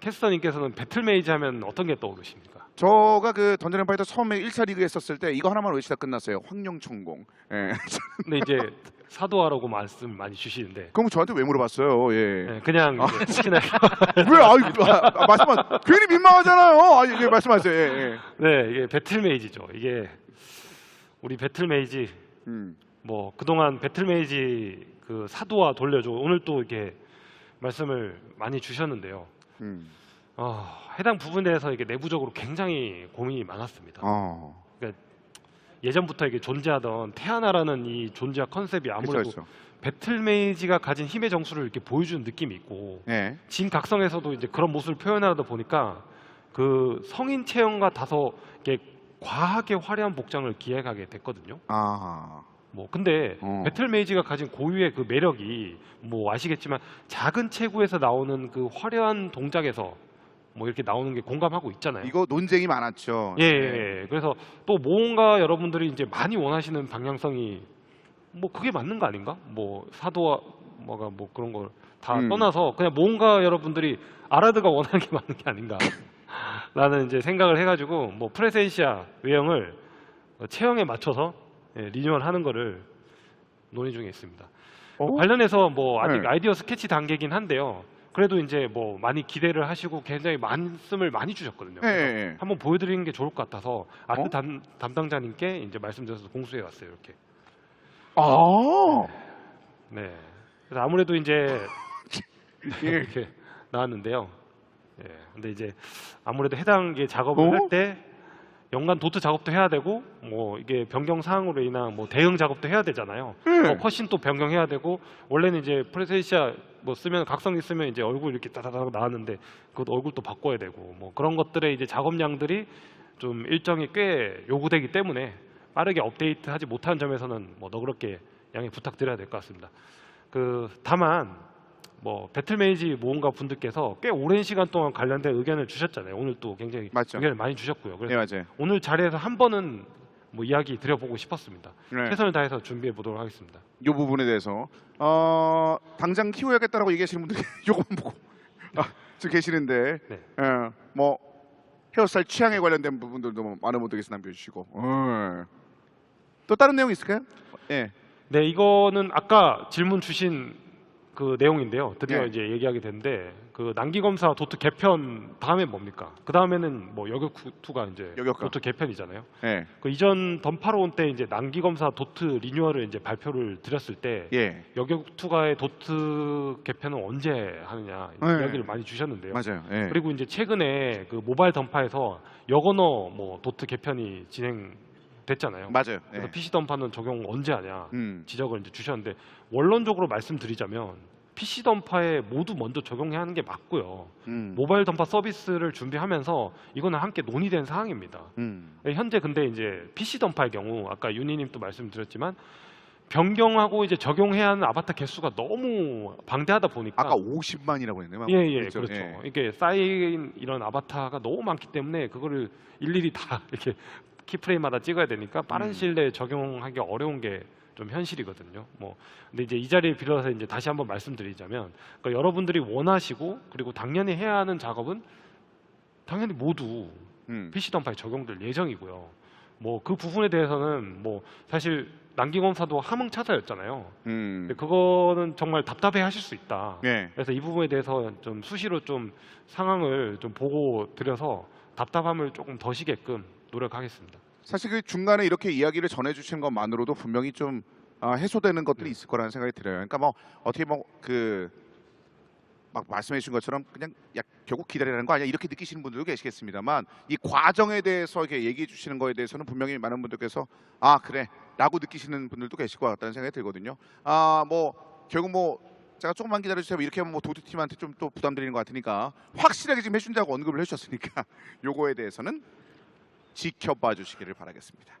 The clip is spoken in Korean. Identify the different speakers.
Speaker 1: 캐스터님께서는 배틀메이즈 하면 어떤 게 떠오르십니까?
Speaker 2: 저가 그 던전 앤 파이터 처음에 1차 리그 했었을 때 이거 하나만 외치다 끝났어요. 황룡천공. 예.
Speaker 1: 근데 이제 사도하라고 말씀 많이 주시는데
Speaker 2: 그럼 저한테 왜 물어봤어요? 예.
Speaker 1: 네, 그냥
Speaker 2: 아,
Speaker 1: 이제 특히나
Speaker 2: 왜? 아유, 아, 아, 말씀하 괜히 민망하잖아요. 아, 예, 말씀하세요. 예, 예.
Speaker 1: 네 이게 배틀메이즈죠. 이게 우리 배틀메이즈
Speaker 2: 음.
Speaker 1: 뭐 그동안 배틀메이지 그 사도와 돌려줘 오늘 또 이렇게 말씀을 많이 주셨는데요.
Speaker 2: 음.
Speaker 1: 어, 해당 부분에 대해서 이게 내부적으로 굉장히 고민이 많았습니다.
Speaker 2: 어.
Speaker 1: 예전부터 이게 존재하던 태아나라는 이 존재와 컨셉이 아무래도
Speaker 2: 그렇죠.
Speaker 1: 배틀메이지가 가진 힘의 정수를 이렇게 보여주는 느낌이 있고
Speaker 2: 예.
Speaker 1: 진각성에서도 이제 그런 모습을 표현하다 보니까 그 성인 체형과 다소 이렇게 과하게 화려한 복장을 기획하게 됐거든요.
Speaker 2: 아.
Speaker 1: 뭐 근데
Speaker 2: 어.
Speaker 1: 배틀 메이지가 가진 고유의 그 매력이 뭐 아시겠지만 작은 체구에서 나오는 그 화려한 동작에서 뭐 이렇게 나오는 게 공감하고 있잖아요.
Speaker 2: 이거 논쟁이 많았죠.
Speaker 1: 예,
Speaker 2: 네.
Speaker 1: 예, 예. 그래서 또 뭔가 여러분들이 이제 많이 원하시는 방향성이 뭐 그게 맞는 거 아닌가? 뭐 사도와 뭐가 뭐 그런 걸다
Speaker 2: 음.
Speaker 1: 떠나서 그냥 뭔가 여러분들이 아라드가 원하는 게 맞는 게 아닌가? 라는 이제 생각을 해가지고 뭐 프레센시아 외형을 어, 체형에 맞춰서 예, 리뉴얼하는 거를 논의 중에 있습니다.
Speaker 2: 어?
Speaker 1: 관련해서 뭐 아직
Speaker 2: 네.
Speaker 1: 아이디어 스케치 단계긴 한데요. 그래도 이제 뭐 많이 기대를 하시고 굉장히 말씀을 많이 주셨거든요.
Speaker 2: 예,
Speaker 1: 그래서
Speaker 2: 예, 예.
Speaker 1: 한번 보여드리는 게 좋을 것 같아서 아트
Speaker 2: 어?
Speaker 1: 담, 담당자님께 이제 말씀드려서 공수해 왔어요. 이렇게.
Speaker 2: 아.
Speaker 1: 네. 그래서 아무래도 이제
Speaker 2: 예.
Speaker 1: 이렇게 나왔는데요. 예. 근데 이제 아무래도 해당 게 작업을
Speaker 2: 어?
Speaker 1: 할때 연간 도트 작업도 해야 되고 뭐 이게 변경 사항으로 인한 뭐 대응 작업도 해야 되잖아요.
Speaker 2: 예.
Speaker 1: 뭐 컷신 또 변경해야 되고 원래는 이제 프레센시아 뭐 쓰면 각성 있으면 이제 얼굴 이렇게 따다닥 나왔는데 그것도 얼굴도 바꿔야 되고 뭐 그런 것들의 이제 작업량들이 좀 일정이 꽤 요구되기 때문에 빠르게 업데이트하지 못한 점에서는 뭐 너그럽게 양해 부탁드려야 될 것 같습니다. 그 다만 뭐 배틀메이지 모험가 분들께서 꽤 오랜 시간 동안 관련된 의견을 주셨잖아요. 오늘 또 굉장히
Speaker 2: 맞죠.
Speaker 1: 의견을 많이 주셨고요. 그래서
Speaker 2: 네, 맞아요.
Speaker 1: 오늘 자리에서 한 번은 뭐 이야기 드려보고 싶었습니다.
Speaker 2: 네.
Speaker 1: 최선을 다해서 준비해 보도록 하겠습니다.
Speaker 2: 이 부분에 대해서 어, 당장 키워야겠다라고 얘기하시는 분들이 요거만 보고 아, 지금 계시는데
Speaker 1: 네.
Speaker 2: 예, 뭐 헤어스타일 취향에 관련된 부분들도 뭐 많은 분들께서 남겨주시고 어. 또 다른 내용 있을까요? 예.
Speaker 1: 네, 이거는 아까 질문 주신 그 내용인데요. 드디어
Speaker 2: 네.
Speaker 1: 이제 얘기하게 됐는데 그 난기 검사 도트 개편 다음에 뭡니까? 그 다음에는 뭐 여격투가 이제
Speaker 2: 여격가.
Speaker 1: 도트 개편이잖아요.
Speaker 2: 예.
Speaker 1: 그 이전 던파로온 때 이제 난기 검사 도트 리뉴얼을 이제 발표를 드렸을 때
Speaker 2: 예.
Speaker 1: 여격투가의 도트 개편은 언제 하느냐
Speaker 2: 네.
Speaker 1: 이야기를 많이 주셨는데요.
Speaker 2: 맞아요. 예.
Speaker 1: 그리고 이제 최근에 그 모바일 던파에서 여건어 뭐 도트 개편이 진행 됐잖아요.
Speaker 2: 맞아요.
Speaker 1: 그래서
Speaker 2: 예.
Speaker 1: PC 던파는 적용 언제 하냐
Speaker 2: 음.
Speaker 1: 지적을 이제 주셨는데 원론적으로 말씀드리자면 PC 던파에 모두 먼저 적용해야 하는 게 맞고요.
Speaker 2: 음.
Speaker 1: 모바일 던파 서비스를 준비하면서 이거는 함께 논의된 사항입니다.
Speaker 2: 음.
Speaker 1: 현재 근데 이제 PC 던파의 경우 아까 윤희님도 말씀드렸지만 변경하고 이제 적용해야 하는 아바타 개수가 너무 방대하다 보니까
Speaker 2: 아까 50만이라고 했네요.
Speaker 1: 예 예
Speaker 2: 그렇죠?
Speaker 1: 그렇죠.
Speaker 2: 예.
Speaker 1: 이게 쌓인 이런 아바타가 너무 많기 때문에 그거를 일일이 다 이렇게 키프레임마다 찍어야 되니까 빠른
Speaker 2: 음.
Speaker 1: 시일 내에 적용하기 어려운 게 좀 현실이거든요. 뭐 근데 이제 이 자리에 빌어서 이제 다시 한번 말씀드리자면 그러니까 여러분들이 원하시고 그리고 당연히 해야 하는 작업은 당연히 모두
Speaker 2: 음.
Speaker 1: PC 던파에 적용될 예정이고요. 뭐 그 부분에 대해서는 뭐 사실 난기검사도 함흥차사였잖아요.
Speaker 2: 음.
Speaker 1: 근데 그거는 정말 답답해 하실 수 있다.
Speaker 2: 예.
Speaker 1: 그래서 이 부분에 대해서 좀 수시로 좀 상황을 좀 보고 드려서 답답함을 조금 더시게끔 노력하겠습니다.
Speaker 2: 사실 그 중간에 이렇게 이야기를 전해주시는 것만으로도 분명히 좀 아, 해소되는 것들이
Speaker 1: 네.
Speaker 2: 있을 거라는 생각이 들어요. 그러니까 뭐 어떻게 뭐그 막 말씀해 주신 것처럼 그냥 야, 결국 기다리라는 거 아니야 이렇게 느끼시는 분들도 계시겠습니다만 이 과정에 대해서 이렇게 얘기해 주시는 거에 대해서는 분명히 많은 분들께서 아 그래 라고 느끼시는 분들도 계실 것 같다는 생각이 들거든요. 아 뭐 결국 뭐 제가 조금만 기다려주세요 이렇게 하면 뭐 도트팀한테 좀 또 부담 드리는 것 같으니까 확실하게 지금 해준다고 언급을 해주셨으니까 요거에 대해서는 지켜봐 주시기를 바라겠습니다.